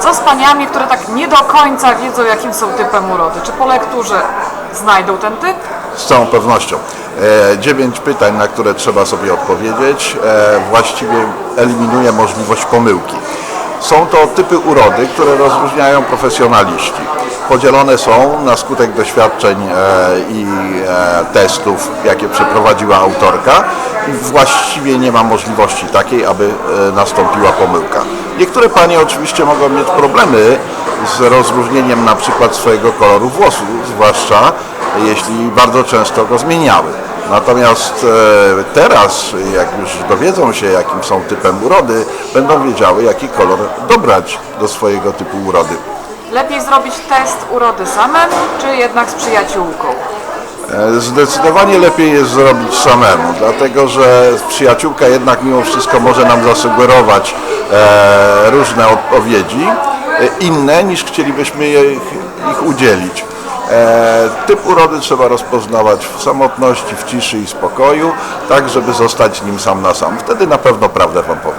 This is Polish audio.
Co z paniami, które tak nie do końca wiedzą, jakim są typem urody? Czy po lekturze znajdą ten typ? Z całą pewnością. E, Dziewięć pytań, na które trzeba sobie odpowiedzieć, e, właściwie eliminuje możliwość pomyłki. Są to typy urody, które rozróżniają profesjonaliści. Podzielone są na skutek doświadczeń e, i e, testów, jakie przeprowadziła autorka i właściwie nie ma możliwości takiej, aby e, nastąpiła pomyłka. Niektóre panie oczywiście mogą mieć problemy z rozróżnieniem na przykład swojego koloru włosów, zwłaszcza jeśli bardzo często go zmieniały. Natomiast teraz, jak już dowiedzą się, jakim są typem urody, będą wiedziały, jaki kolor dobrać do swojego typu urody. Lepiej zrobić test urody samemu, czy jednak z przyjaciółką? E, Zdecydowanie lepiej jest zrobić samemu, dlatego że przyjaciółka jednak mimo wszystko może nam zasugerować e, różne odpowiedzi, e, inne niż chcielibyśmy je- ich udzielić. E, Typ urody trzeba rozpoznawać w samotności, w ciszy i spokoju, tak żeby zostać nim sam na sam. Wtedy na pewno prawdę Wam powiem.